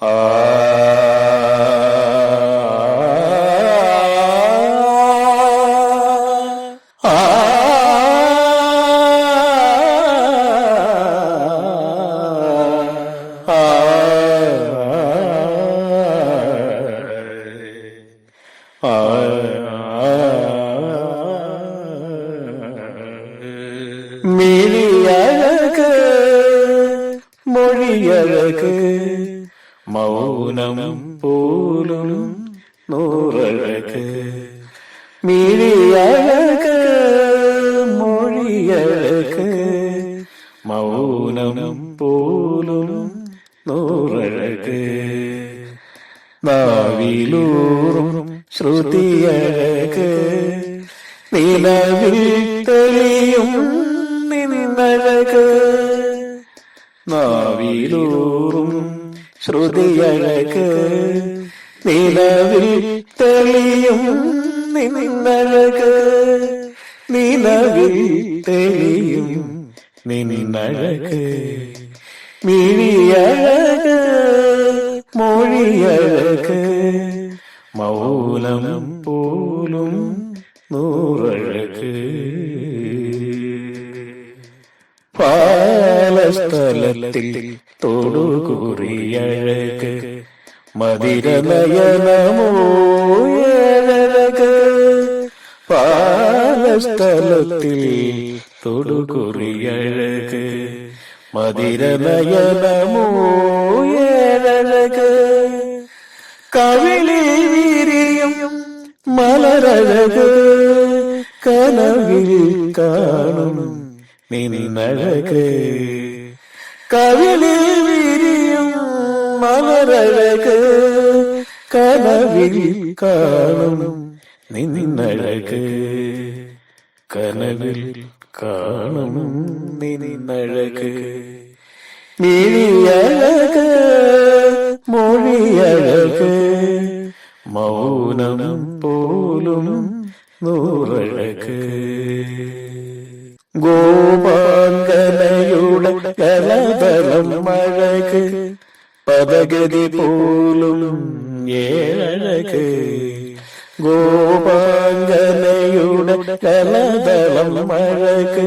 ആ ആ മിഴിയഴക് മൊഴിയഴക് മൗനം പോലും നൂറഴക്. മിഴിയഴക് മൊഴിയഴക്. മൗനം പോലും നൂറഴക്. നാവിലൂറും ശ്രുതിയഴക്. നിലവിൽ തെളിയും നിന്നഴക് നാവിലൂറും ശ്രുതിയഴക് നിലവിൽ തെളിയും നിന്നഴക് നിലവിൽ തെളിയും നിന്നഴക് മിഴിയഴക് മൊഴിയഴക്. മൗലം പോലും നൂറഴക്. പാലസ്ഥലത്തിൽ തൊടുകുറിയഴക് മതിരനയനമോഴക് പാലസ്ഥലത്തിൽ തൊടുകുറിയഴക് മതിരനയനമോഴക് കവിളി വിരിയും മലരഴക് കനവിൽ കാണും നിന്നഴക്. കവിളിൽ വിരിയും മലരഴക് കനവിൽ കാണും നിന്നഴക്. കനവിൽ കാണും നിന്നഴക്. മിഴിയഴക് മൊഴിയഴക്. മൗനം പോലും നൂറഴക്. ഗോപാങ്കനയുടെ കലതലം മഴക്ക് പദഗതി പോലും ഏഴക്ക് ഗോപാങ്കനയുടെ കലതളം മഴക്ക്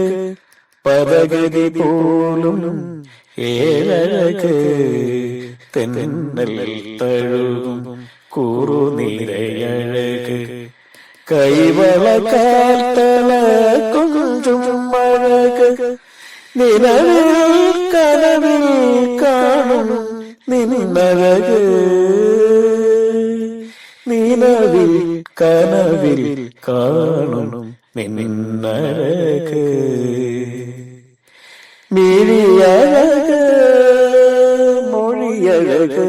പദഗതി പോലും ഏഴക്ക് തെന്നൽ തഴുകും കുറുനിരയഴക്. കൈവള കാത്തള കുഞ്ചും മഴക്. നിലവിൽ കനവിൽ കാണും നിന്നഴക്. നിലവിൽ കനവിൽ കാണും നിന്നഴക്. മിഴിയഴക് മൊഴിയഴക്.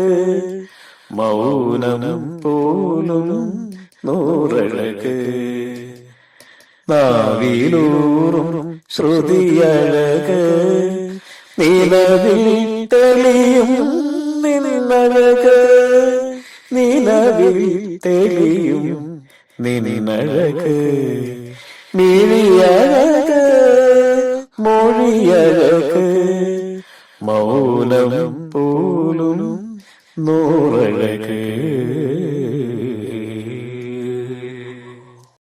മൗനം പോലും നൂറഴക്. നാവിലൂറും ശ്രുതിയഴക് നിലവിൽ തെളിയും നിന്നഴക് നിലവിൽ തെളിയും നിന്നഴക് മൗനം പോലും നൂറഴക്